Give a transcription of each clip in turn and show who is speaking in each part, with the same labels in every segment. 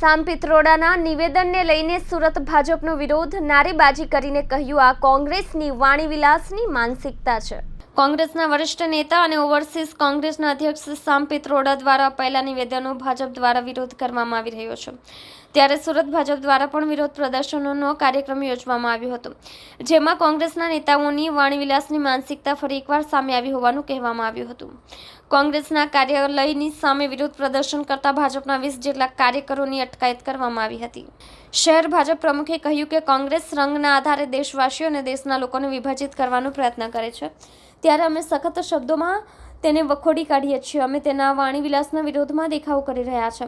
Speaker 1: સામ પિત્રોડાના નિવેદનને લઈને સુરત ભાજપનો વિરોધ, નારેબાજી કરીને કહ્યું, આ કોંગ્રેસની વાણીવિલાસની માનસિકતા છે. કોંગ્રેસના વરિષ્ઠ નેતા અને ઓવરસીઝ કોંગ્રેસના અધ્યક્ષ સામ પિત્રોડા દ્વારા અપાયેલા નિવેદનો ભાજપ દ્વારા વિરોધ કરવામાં આવી રહ્યો છે. ત્યારે સુરત ભાજપ દ્વારા પણ વિરોધ પ્રદર્શનોનો કાર્યક્રમ યોજવામાં આવ્યો હતો. જેમાં કોંગ્રેસના નેતાઓની વાણીવિલાસની માનસિકતા ફરી એકવાર સામે આવી હોવાનું કહેવામાં આવ્યું હતું. કોંગ્રેસના કાર્યાલયની સામે વિરોધ પ્રદર્શન કરતા ભાજપના વીસ જેટલા કાર્યકરોની અટકાયત કરવામાં આવી હતી. શહેર ભાજપ પ્રમુખે કહ્યું કે કોંગ્રેસ રંગના આધારે દેશવાસીઓ અને દેશના લોકોને વિભાજિત કરવાનો પ્રયત્ન કરે છે. ત્યારે અમે સખત શબ્દોમાં તેને વખોડી કાઢીએ છીએ. અમે તેના વાણી વિલાસના વિરોધમાં દેખાવ કરી રહ્યા છે.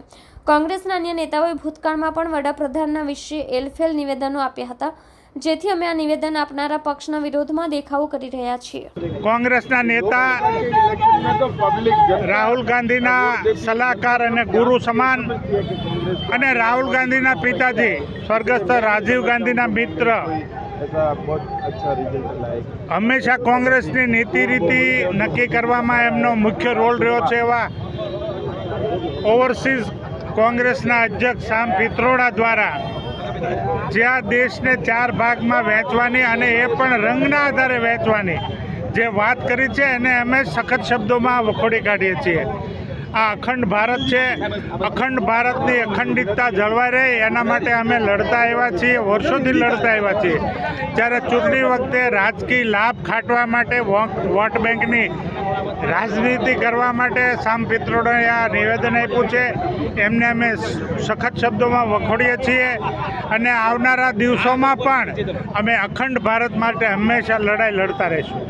Speaker 1: કોંગ્રેસના અન્ય નેતાઓએ ભૂતકાળમાં પણ વડાપ્રધાનના વિશે એલફેલ નિવેદનો આપ્યા હતા, જેથી અમે આ નિવેદન આપનારા પક્ષના વિરોધમાં દેખાવો કરી રહ્યા છીએ.
Speaker 2: કોંગ્રેસના નેતા રાહુલ ગાંધીના સલાહકાર અને ગુરુ સમાન અને રાહુલ ગાંધીના પિતાજી, સ્વર્ગસ્થ રાજીવ ગાંધીના મિત્ર
Speaker 3: ऐसा बहुत अच्छा रिजल्ट लाए
Speaker 2: હંમેશા કોંગ્રેસની નીતિ રીતિ નક્કી કરવામાં એમનો મુખ્ય રોલ રહ્યો છે એવા ઓવરસીઝ કોંગ્રેસના અધ્યક્ષ શામ પિત્રોડા દ્વારા જે આ દેશને ચાર ભાગમાં વહેંચવાની અને એ પણ રંગના આધારે વહેંચવાની જે વાત કરી છે એને અમે સખત શબ્દોમાં વખોડી કાઢીએ છીએ આ અખંડ ભારત છે. અખંડ ભારતની અખંડિતતા જળવાઈ રહે, એના માટે અમે લડતા આવ્યા છીએ, વર્ષોથી લડતા આવ્યા છીએ. જ્યારે ચૂંટણી વખતે રાજકીય લાભ ખાટવા માટે વોટ બેંકની રાજનીતિ કરવા માટે સામ પિત્રોડાએ આ નિવેદન આપ્યું છે. એમને અમે સખત શબ્દોમાં વખોડીએ છીએ. અને આવનારા દિવસોમાં પણ અમે અખંડ ભારત માટે હંમેશા લડાઈ લડતા રહીશું.